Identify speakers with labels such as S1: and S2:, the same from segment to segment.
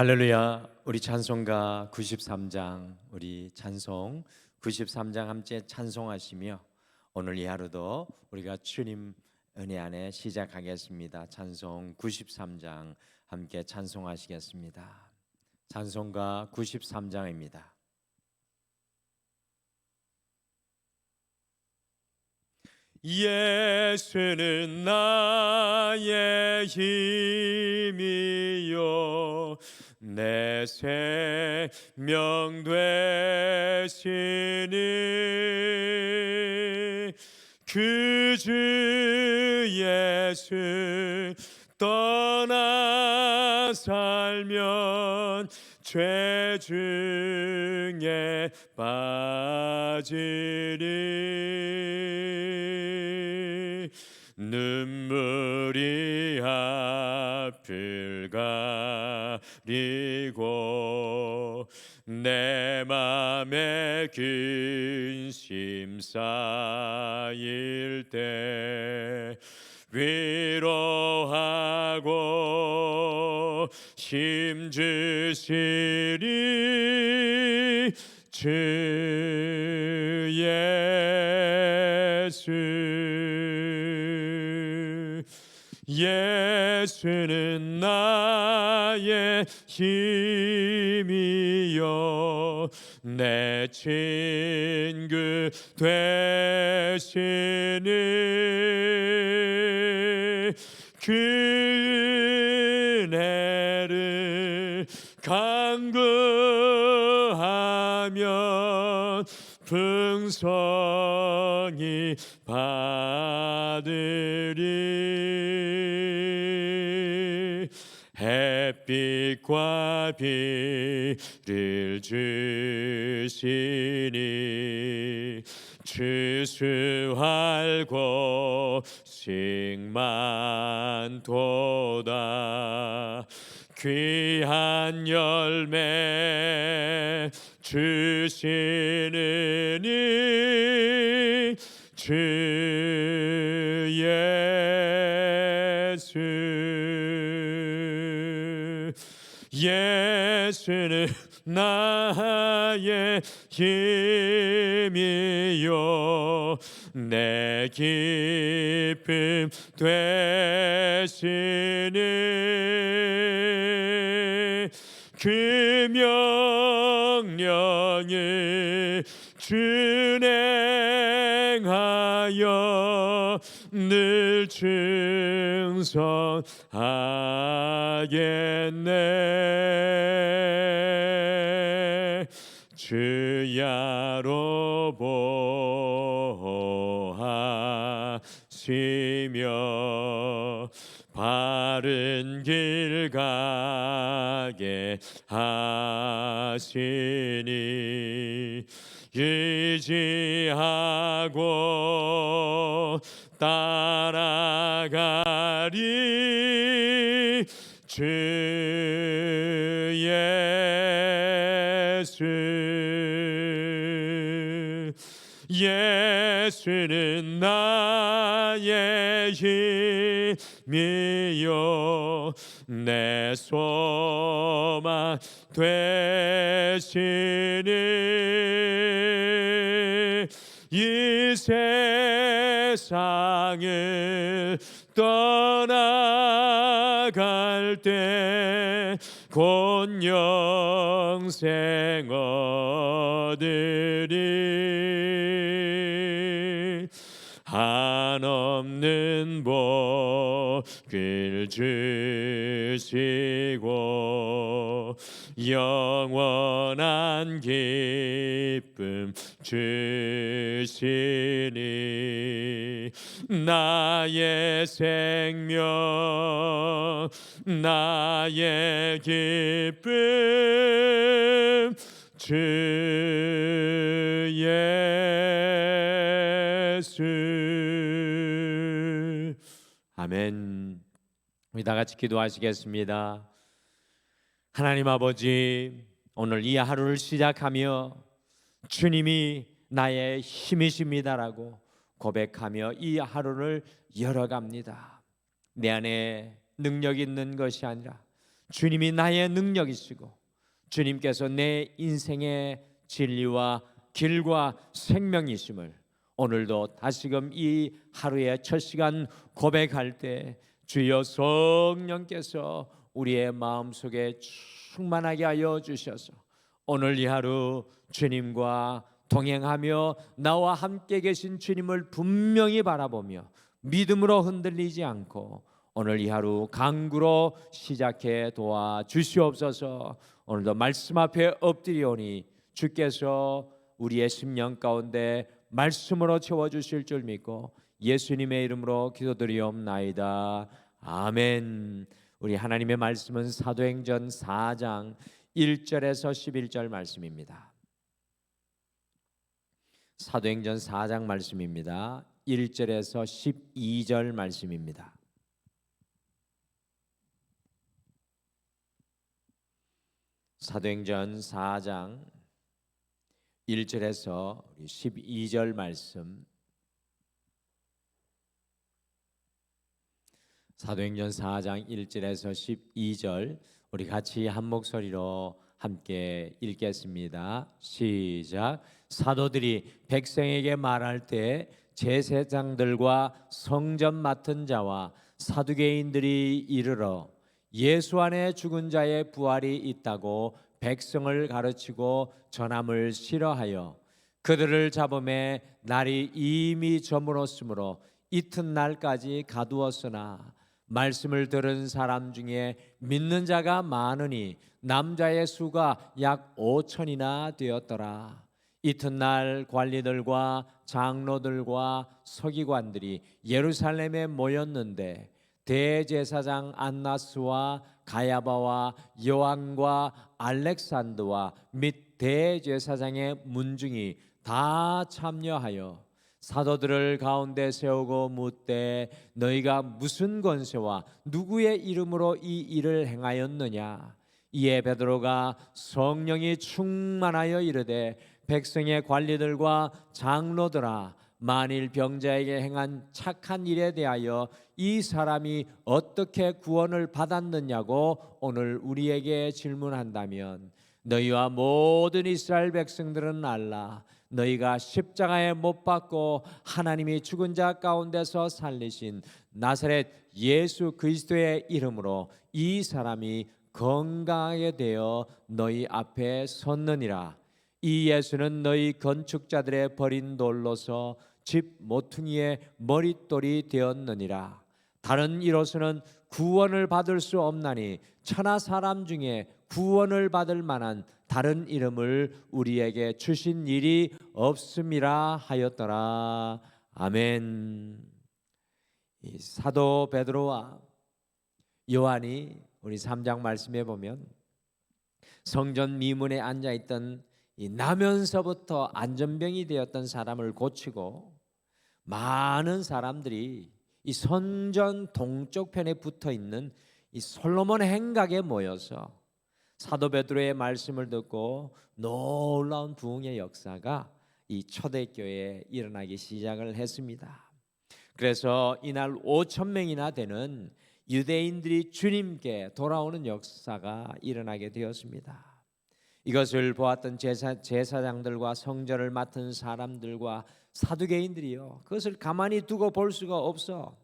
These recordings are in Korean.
S1: 할렐루야. 우리 찬송가 93장 우리 찬송 93장 함께 찬송하시며 오늘 이 하루도 우리가 주님 은혜 안에 시작하겠습니다. 찬송 93장 함께 찬송하시겠습니다. 찬송가 93장입니다. 예수는 나의 힘이요 내 생명 되시니 그 주 예수 떠나 살면 죄 중에 빠지리. 눈물이 앞을 가리고 내 맘에 근심 쌓일 때 위로하고 힘 주시리 주 예수 예수는 나의 힘이요. 내 친구 되시니 그 은혜를 간구하면 풍성히 받으리 빛과 비를 주시니 추수할 곳식만 도다. 귀한 열매 주시느니 주예 예수는 나의 힘이요. 내 기쁨 되시니 그 명령을 준행하여 늘 충성하겠네. 주야로 보하시며 바른 길 가게 하시니 의지하고 따라가리 주 예수. 예수는 나의 힘이요. 내 소망 되시니 이 세상을 떠나갈 때 곧 영생 얻으리. 한없는 복 을 주시고 영원한 기쁨 주시니 나의 생명 나의 기쁨 주 예수 아멘 우리 다 같이 기도하시겠습니다 하나님 아버지 오늘 이 하루를 시작하며 주님이 나의 힘이십니다라고 고백하며 이 하루를 열어갑니다. 내 안에 능력 있는 것이 아니라 주님이 나의 능력이시고 주님께서 내 인생의 진리와 길과 생명이심을 오늘도 다시금 이 하루의 첫 시간 고백할 때 주여 성령께서 우리의 마음속에 충만하게 하여 주셔서 오늘 이 하루 주님과 동행하며 나와 함께 계신 주님을 분명히 바라보며 믿음으로 흔들리지 않고 오늘 이 하루 강구로 시작해 도와 주시옵소서. 오늘도 말씀 앞에 엎드리오니 주께서 우리의 심령 가운데 말씀으로 채워 주실 줄 믿고 예수님의 이름으로 기도드리옵나이다. 아멘. 우리 하나님의 말씀은 사도행전 4장 1절에서 11절 말씀입니다. 사도행전 4장 말씀입니다. 1절에서 12절 말씀입니다. 사도행전 4장 1절에서 12절 말씀 사도행전 4장 1절에서 12절 우리 같이 한 목소리로 함께 읽겠습니다. 시작. 사도들이 백성에게 말할 때 제사장들과 성전 맡은 자와 사두개인들이 이르러 예수 안에 죽은 자의 부활이 있다고 백성을 가르치고 전함을 싫어하여 그들을 잡음에 날이 이미 저물었으므로 이튿날까지 가두었으나 말씀을 들은 사람 중에 믿는 자가 많으니 남자의 수가 약 5천이나 되었더라. 이튿날 관리들과 장로들과 서기관들이 예루살렘에 모였는데 대제사장 안나스와 가야바와 요한과 알렉산드와 및 대제사장의 문중이 다 참여하여 사도들을 가운데 세우고 묻되 너희가 무슨 권세와 누구의 이름으로 이 일을 행하였느냐? 이에 베드로가 성령이 충만하여 이르되 백성의 관리들과 장로들아 만일 병자에게 행한 착한 일에 대하여 이 사람이 어떻게 구원을 받았느냐고 오늘 우리에게 질문한다면 너희와 모든 이스라엘 백성들은 알라. 너희가 십자가에 못 박고 하나님이 죽은 자 가운데서 살리신 나사렛 예수 그리스도의 이름으로 이 사람이 건강하게 되어 너희 앞에 섰느니라. 이 예수는 너희 건축자들의 버린 돌로서 집 모퉁이의 머릿돌이 되었느니라 다른 이로서는 구원을 받을 수 없나니 천하 사람 중에 구원을 받을 만한 다른 이름을 우리에게 주신 일이 없음이라 하였더라. 아멘. 이 사도 베드로와 요한이 우리 3장 말씀에 보면 성전 미문에 앉아 있던 이 나면서부터 안전병이 되었던 사람을 고치고 많은 사람들이 이 선전 동쪽 편에 붙어 있는 이 솔로몬 행각에 모여서 사도 베드로의 말씀을 듣고 놀라운 부흥의 역사가 이 초대교회에 일어나기 시작을 했습니다. 그래서 이날 5천 명이나 되는 유대인들이 주님께 돌아오는 역사가 일어나게 되었습니다. 이것을 보았던 제사, 제사장들과 성전을 맡은 사람들과 사두개인들이요 그것을 가만히 두고 볼 수가 없어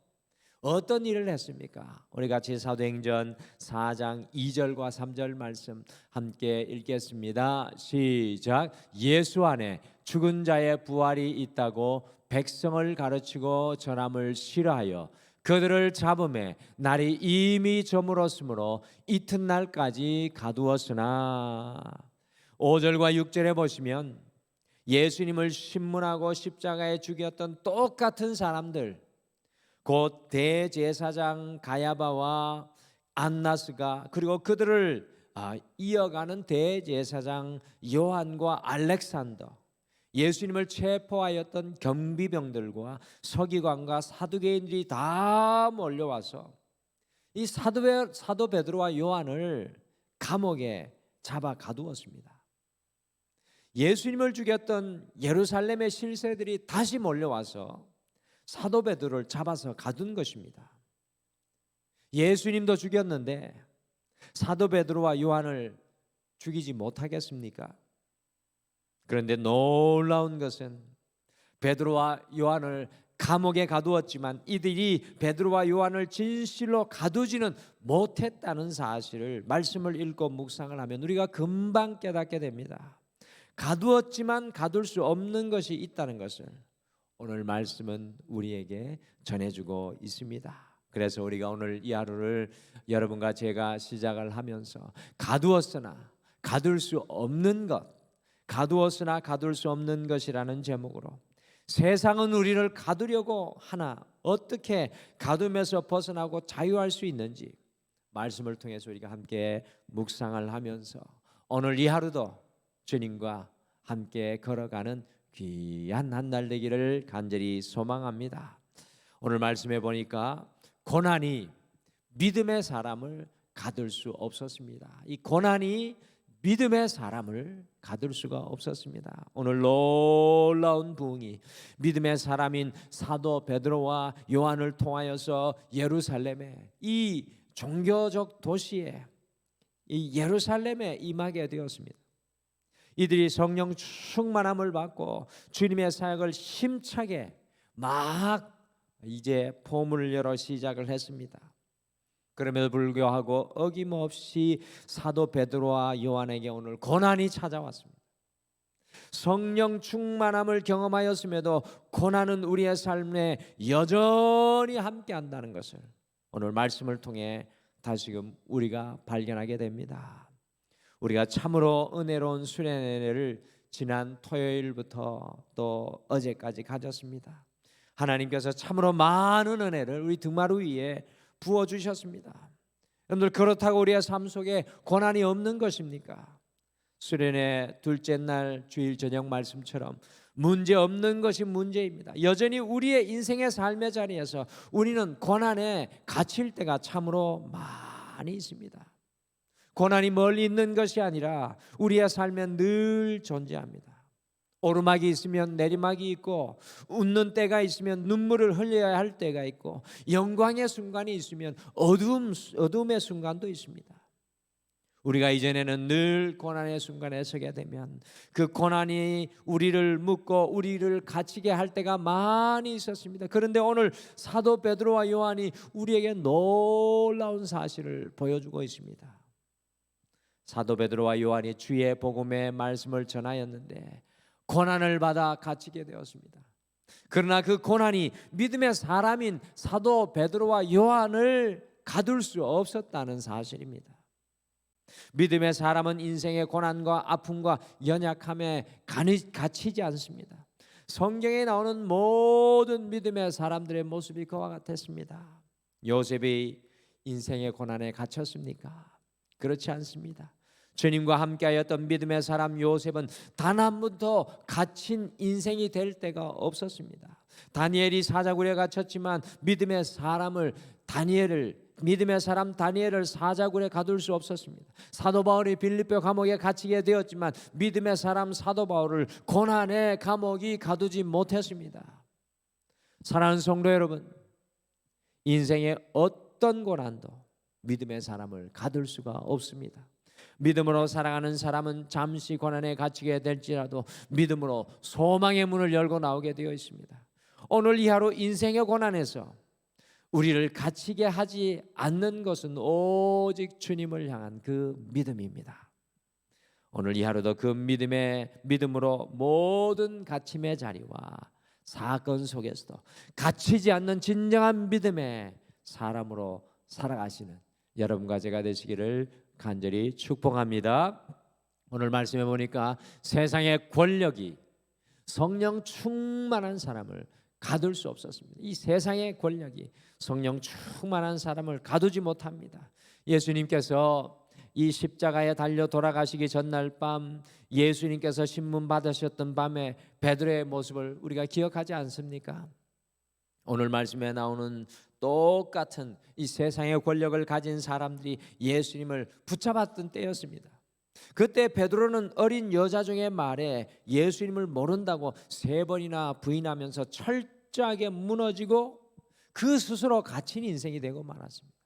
S1: 어떤 일을 했습니까? 우리 같이 사도행전 4장 2절과 3절 말씀 함께 읽겠습니다. 시작. 예수 안에 죽은 자의 부활이 있다고 백성을 가르치고 전함을 싫어하여 그들을 잡음에 날이 이미 저물었으므로 이튿날까지 가두었으나 5절과 6절에 보시면 예수님을 신문하고 십자가에 죽였던 똑같은 사람들 곧 대제사장 가야바와 안나스가 그리고 그들을 아, 이어가는 대제사장 요한과 알렉산더 예수님을 체포하였던 경비병들과 서기관과 사두개인들이 다 몰려와서 이 사도, 베드로와 요한을 감옥에 잡아 가두었습니다. 예수님을 죽였던 예루살렘의 실세들이 다시 몰려와서 사도 베드로를 잡아서 가둔 것입니다. 예수님도 죽였는데 사도 베드로와 요한을 죽이지 못하겠습니까? 그런데 놀라운 것은 베드로와 요한을 감옥에 가두었지만 이들이 베드로와 요한을 진실로 가두지는 못했다는 사실을 말씀을 읽고 묵상을 하면 우리가 금방 깨닫게 됩니다. 가두었지만 가둘 수 없는 것이 있다는 것을 오늘 말씀은 우리에게 전해주고 있습니다. 그래서 우리가 오늘 이 하루를 여러분과 제가 시작을 하면서 가두었으나 가둘 수 없는 것, 가두었으나 가둘 수 없는 것이라는 제목으로 세상은 우리를 가두려고 하나 어떻게 가둠에서 벗어나고 자유할 수 있는지 말씀을 통해서 우리가 함께 묵상을 하면서 오늘 이 하루도 주님과 함께 걸어가는 귀한 한 날 되기를 간절히 소망합니다. 오늘 말씀해 보니까 고난이 믿음의 사람을 가둘 수 없었습니다. 이 고난이 믿음의 사람을 가둘 수가 없었습니다. 오늘 놀라운 부흥이 믿음의 사람인 사도 베드로와 요한을 통하여서 예루살렘에 이 종교적 도시에 이 예루살렘에 임하게 되었습니다. 이들이 성령 충만함을 받고 주님의 사역을 힘차게 막 이제 포문을 열어 시작을 했습니다. 그럼에도 불구하고 어김없이 사도 베드로와 요한에게 오늘 고난이 찾아왔습니다. 성령 충만함을 경험하였음에도 고난은 우리의 삶에 여전히 함께한다는 것을 오늘 말씀을 통해 다시금 우리가 발견하게 됩니다. 우리가 참으로 은혜로운 수련회를 지난 토요일부터 또 어제까지 가졌습니다. 하나님께서 참으로 많은 은혜를 우리 등마루 위에 부어 주셨습니다. 여러분들 그렇다고 우리의 삶 속에 고난이 없는 것입니까? 수련회 둘째 날 주일 저녁 말씀처럼 문제 없는 것이 문제입니다. 여전히 우리의 인생의 삶의 자리에서 우리는 고난에 갇힐 때가 참으로 많이 있습니다. 고난이 멀리 있는 것이 아니라 우리의 삶에 늘 존재합니다. 오르막이 있으면 내리막이 있고 웃는 때가 있으면 눈물을 흘려야 할 때가 있고 영광의 순간이 있으면 어두움 어둠의 순간도 있습니다. 우리가 이전에는 늘 고난의 순간에 서게 되면 그 고난이 우리를 묶고 우리를 갇히게 할 때가 많이 있었습니다. 그런데 오늘 사도 베드로와 요한이 우리에게 놀라운 사실을 보여주고 있습니다. 사도 베드로와 요한이 주의 복음의 말씀을 전하였는데 고난을 받아 갇히게 되었습니다. 그러나 그 고난이 믿음의 사람인 사도 베드로와 요한을 가둘 수 없었다는 사실입니다. 믿음의 사람은 인생의 고난과 아픔과 연약함에 갇히지 않습니다. 성경에 나오는 모든 믿음의 사람들의 모습이 그와 같았습니다. 요셉이 인생의 고난에 갇혔습니까? 그렇지 않습니다. 주님과 함께하였던 믿음의 사람 요셉은 단 한 번도 갇힌 인생이 될 때가 없었습니다. 다니엘이 사자굴에 갇혔지만 믿음의 사람을 다니엘을 믿음의 사람 다니엘을 사자굴에 가둘 수 없었습니다. 사도 바울이 빌립보 감옥에 갇히게 되었지만 믿음의 사람 사도 바울을 고난의 감옥이 가두지 못했습니다. 사랑하는 성도 여러분, 인생의 어떤 고난도 믿음의 사람을 가둘 수가 없습니다. 믿음으로 살아가는 사람은 잠시 고난에 갇히게 될지라도 믿음으로 소망의 문을 열고 나오게 되어 있습니다. 오늘 이 하루 인생의 고난에서 우리를 갇히게 하지 않는 것은 오직 주님을 향한 그 믿음입니다. 오늘 이 하루도 그 믿음의 믿음으로 모든 갇힘의 자리와 사건 속에서도 갇히지 않는 진정한 믿음의 사람으로 살아가시는 여러분과 제가 되시기를 간절히 축복합니다. 오늘 말씀해 보니까 세상의 권력이 성령 충만한 사람을 가둘 수 없었습니다. 이 세상의 권력이 성령 충만한 사람을 가두지 못합니다. 예수님께서 이 십자가에 달려 돌아가시기 전날 밤 예수님께서 신문 받으셨던 밤에 베드로의 모습을 우리가 기억하지 않습니까? 오늘 말씀에 나오는 똑같은 이 세상의 권력을 가진 사람들이 예수님을 붙잡았던 때였습니다. 그때 베드로는 어린 여자 중의 말에 예수님을 모른다고 세 번이나 부인하면서 철저하게 무너지고 그 스스로 갇힌 인생이 되고 말았습니다.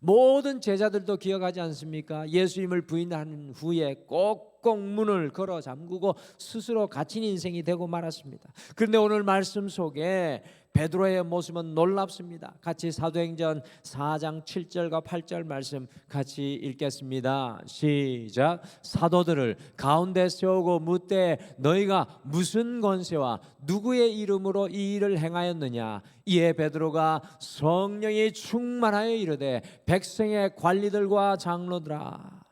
S1: 모든 제자들도 기억하지 않습니까? 예수님을 부인한 후에 꼭꼭 문을 걸어 잠그고 스스로 갇힌 인생이 되고 말았습니다. 그런데 오늘 말씀 속에 베드로의 모습은 놀랍습니다. 같이 사도행전 4장 7절과 8절 말씀 같이 읽겠습니다. 시작. 사도들을 가운데 세우고 묻되 너희가 무슨 권세와 누구의 이름으로 이 일을 행하였느냐? 이에 베드로가 성령이 충만하여 이르되 백성의 관리들과 장로들아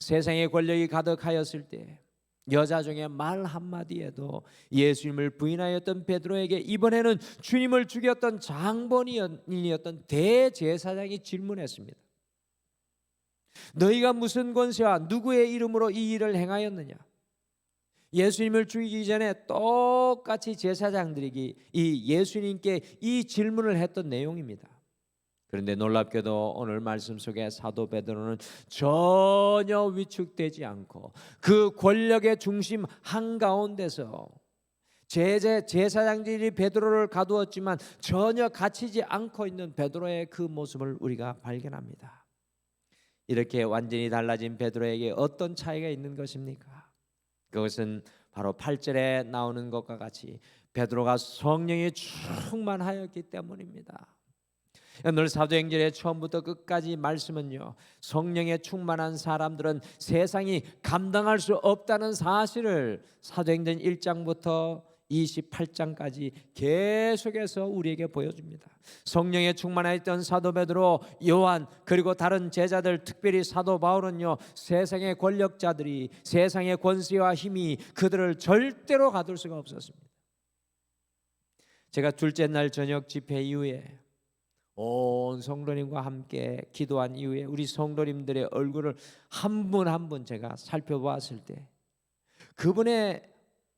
S1: 세상의 권력이 가득하였을 때 여자 중에 말 한마디에도 예수님을 부인하였던 베드로에게 이번에는 주님을 죽였던 장본인이었던 대제사장이 질문했습니다. 너희가 무슨 권세와 누구의 이름으로 이 일을 행하였느냐? 예수님을 죽이기 전에 똑같이 제사장들이 이 예수님께 이 질문을 했던 내용입니다. 그런데 놀랍게도 오늘 말씀 속에 사도 베드로는 전혀 위축되지 않고 그 권력의 중심 한가운데서 제제 제사장들이 베드로를 가두었지만 전혀 갇히지 않고 있는 베드로의 그 모습을 우리가 발견합니다. 이렇게 완전히 달라진 베드로에게 어떤 차이가 있는 것입니까? 그것은 바로 8절에 나오는 것과 같이 베드로가 성령이 충만하였기 때문입니다. 오늘 사도행전의 처음부터 끝까지 말씀은요. 성령에 충만한 사람들은 세상이 감당할 수 없다는 사실을 사도행전 1장부터 28장까지 계속해서 우리에게 보여줍니다. 성령에 충만했던 사도 베드로, 요한 그리고 다른 제자들 특별히 사도 바울은요. 세상의 권력자들이 세상의 권세와 힘이 그들을 절대로 가둘 수가 없었습니다. 제가 둘째 날 저녁 집회 이후에 온 성도님과 함께 기도한 이후에 우리 성도님들의 얼굴을 한 분 한 분 제가 살펴보았을 때 그분의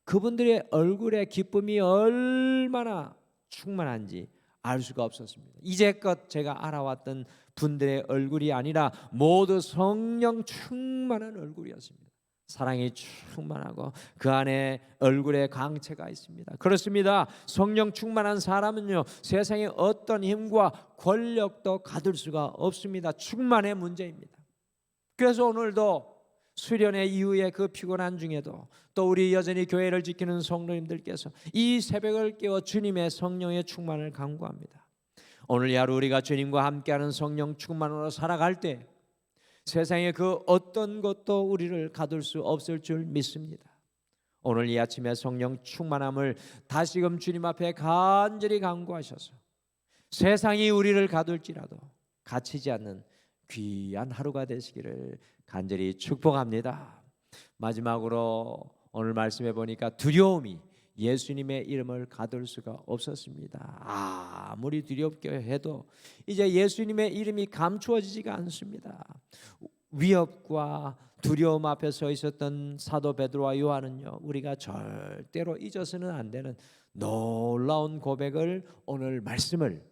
S1: 그분들의 얼굴의 기쁨이 얼마나 충만한지 알 수가 없었습니다. 이제껏 제가 알아왔던 분들의 얼굴이 아니라 모두 성령 충만한 얼굴이었습니다. 사랑이 충만하고 그 안에 얼굴에 강체가 있습니다. 그렇습니다. 성령 충만한 사람은요 세상의 어떤 힘과 권력도 가둘 수가 없습니다. 충만의 문제입니다. 그래서 오늘도 수련회 이후에 그 피곤한 중에도 또 우리 여전히 교회를 지키는 성도님들께서 이 새벽을 깨워 주님의 성령의 충만을 간구합니다. 오늘 이 하루 우리가 주님과 함께하는 성령 충만으로 살아갈 때 세상의 그 어떤 것도 우리를 가둘 수 없을 줄 믿습니다. 오늘 이 아침에 성령 충만함을 다시금 주님 앞에 간절히 간구하셔서 세상이 우리를 가둘지라도 갇히지 않는 귀한 하루가 되시기를 간절히 축복합니다. 마지막으로 오늘 말씀해 보니까 두려움이 예수님의 이름을 가둘 수가 없었습니다. 아무리 두렵게 해도 이제 예수님의 이름이 감추어지지가 않습니다. 위협과 두려움 앞에 서 있었던 사도 베드로와 요한은요 우리가 절대로 잊어서는 안 되는 놀라운 고백을 오늘 말씀을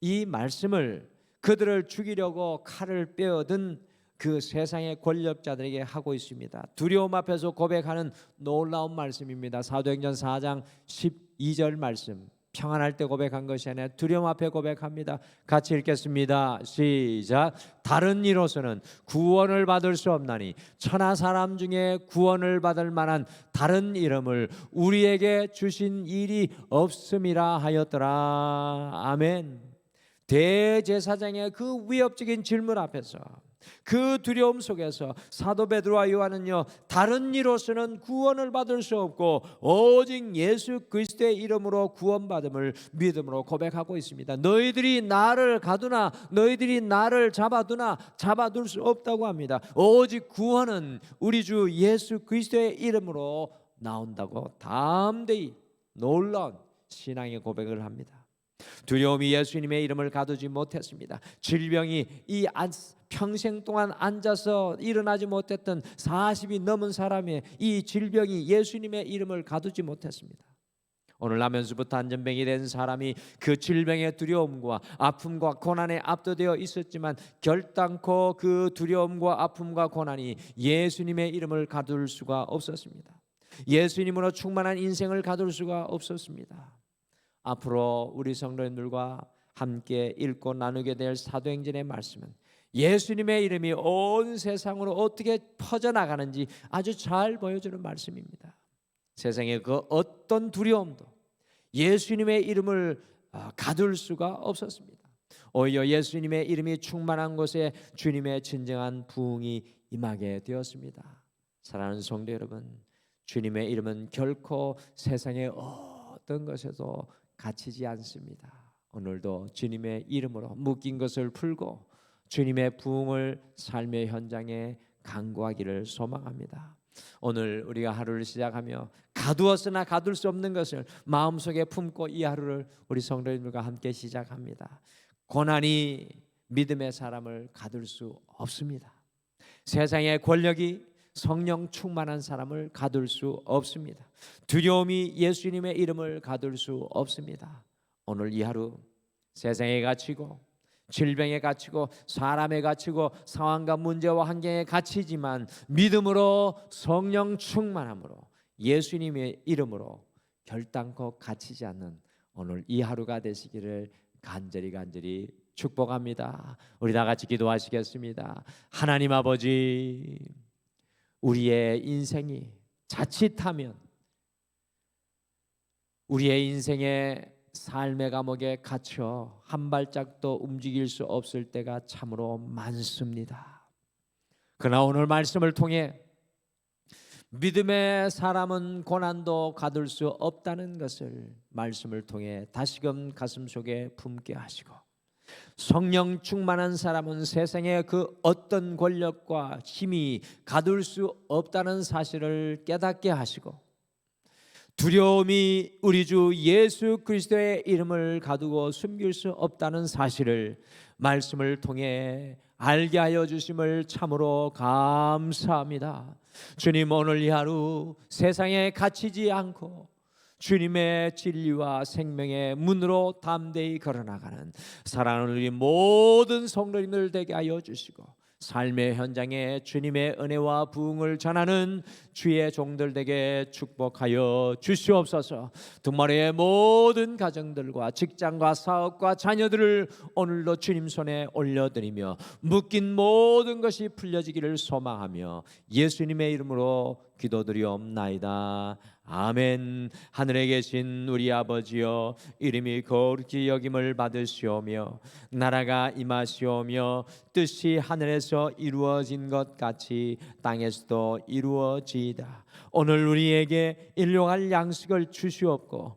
S1: 이 말씀을 그들을 죽이려고 칼을 빼어든 그 세상의 권력자들에게 하고 있습니다. 두려움 앞에서 고백하는 놀라운 말씀입니다. 사도행전 4장 12절 말씀. 평안할 때 고백한 것이 아니라 두려움 앞에 고백합니다. 같이 읽겠습니다. 시작. 다른 이로서는 구원을 받을 수 없나니 천하 사람 중에 구원을 받을 만한 다른 이름을 우리에게 주신 일이 없음이라 하였더라. 아멘. 대제사장의 그 위협적인 질문 앞에서 그 두려움 속에서 사도 베드로와 요한은요 다른 이로서는 구원을 받을 수 없고 오직 예수 그리스도의 이름으로 구원받음을 믿음으로 고백하고 있습니다. 너희들이 나를 가두나 너희들이 나를 잡아두나 잡아둘 수 없다고 합니다. 오직 구원은 우리 주 예수 그리스도의 이름으로 나온다고 담대히 놀라운 신앙의 고백을 합니다. 두려움이 예수님의 이름을 가두지 못했습니다. 질병이 이 평생 동안 앉아서 일어나지 못했던 40이 넘은 사람의 이 질병이 예수님의 이름을 가두지 못했습니다. 오늘 나면서부터 안전병이 된 사람이 그 질병의 두려움과 아픔과 고난에 압도되어 있었지만 결단코 그 두려움과 아픔과 고난이 예수님의 이름을 가둘 수가 없었습니다. 예수님으로 충만한 인생을 가둘 수가 없었습니다. 앞으로 우리 성도님들과 함께 읽고 나누게 될 사도행전의 말씀은 예수님의 이름이 온 세상으로 어떻게 퍼져나가는지 아주 잘 보여주는 말씀입니다. 세상의 그 어떤 두려움도 예수님의 이름을 아, 가둘 수가 없었습니다. 오히려 예수님의 이름이 충만한 곳에 주님의 진정한 부흥이 임하게 되었습니다. 사랑하는 성도 여러분, 주님의 이름은 결코 세상의 어떤 것에도 갇히지 않습니다. 오늘도 주님의 이름으로 묶인 것을 풀고 주님의 부흥을 삶의 현장에 강구하기를 소망합니다. 오늘 우리가 하루를 시작하며 가두었으나 가둘 수 없는 것을 마음속에 품고 이 하루를 우리 성도님들과 함께 시작합니다. 고난이 믿음의 사람을 가둘 수 없습니다. 세상의 권력이 성령 충만한 사람을 가둘 수 없습니다. 두려움이 예수님의 이름을 가둘 수 없습니다. 오늘 이 하루 세상에 갇히고 질병에 갇히고 사람에 갇히고 상황과 문제와 환경에 갇히지만 믿음으로 성령 충만함으로 예수님의 이름으로 결단코 갇히지 않는 오늘 이 하루가 되시기를 간절히 간절히 축복합니다. 우리 다 같이 기도하시겠습니다. 하나님 아버지 우리의 인생이 자칫하면 우리의 인생의 삶의 감옥에 갇혀 한 발짝도 움직일 수 없을 때가 참으로 많습니다. 그러나 오늘 말씀을 통해 믿음의 사람은 고난도 가둘 수 없다는 것을 말씀을 통해 다시금 가슴 속에 품게 하시고 성령 충만한 사람은 세상의 그 어떤 권력과 힘이 가둘 수 없다는 사실을 깨닫게 하시고 두려움이 우리 주 예수 그리스도의 이름을 가두고 숨길 수 없다는 사실을 말씀을 통해 알게 하여 주심을 참으로 감사합니다. 주님 오늘 이 하루 세상에 갇히지 않고 주님의 진리와 생명의 문으로 담대히 걸어나가는 사랑하는 우리 모든 성도님들 되게 하여 주시고 삶의 현장에 주님의 은혜와 부흥을 전하는 주의 종들 에게 축복하여 주시옵소서. 두마리의 모든 가정들과 직장과 사업과 자녀들을 오늘도 주님 손에 올려드리며 묶인 모든 것이 풀려지기를 소망하며 예수님의 이름으로 기도드리옵나이다. 아멘. 하늘에 계신 우리 아버지여 이름이 거룩히 여김을 받으시오며 나라가 임하시오며 뜻이 하늘에서 이루어진 것 같이 땅에서도 이루어지이다. 오늘 우리에게 일용할 양식을 주시옵고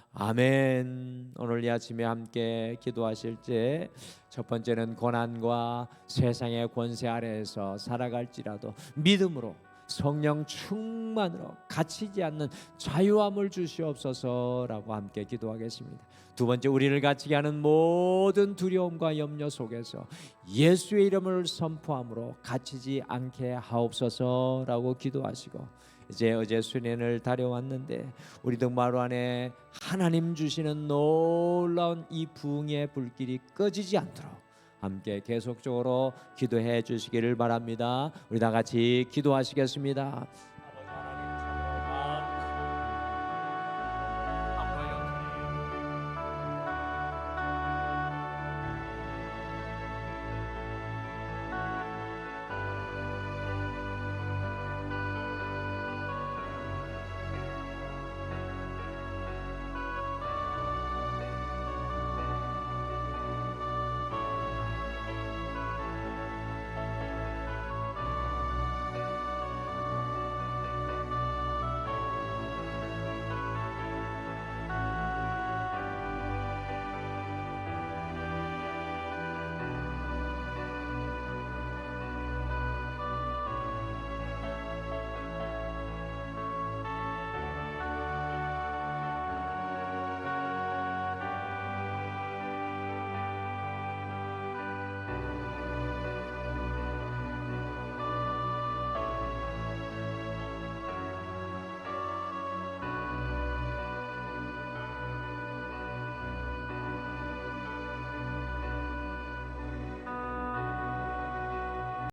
S1: 아멘 오늘 이 아침에 함께 기도하실 때 첫 번째는 고난과 세상의 권세 아래에서 살아갈지라도 믿음으로 성령 충만으로 갇히지 않는 자유함을 주시옵소서라고 함께 기도하겠습니다. 두 번째 우리를 갇히게 하는 모든 두려움과 염려 속에서 예수의 이름을 선포함으로 갇히지 않게 하옵소서라고 기도하시고 이제 어제 수련을 다려왔는데 우리 등마루 안에 하나님 주시는 놀라운 이 부흥의 불길이 꺼지지 않도록 함께 계속적으로 기도해 주시기를 바랍니다. 우리 다 같이 기도하시겠습니다.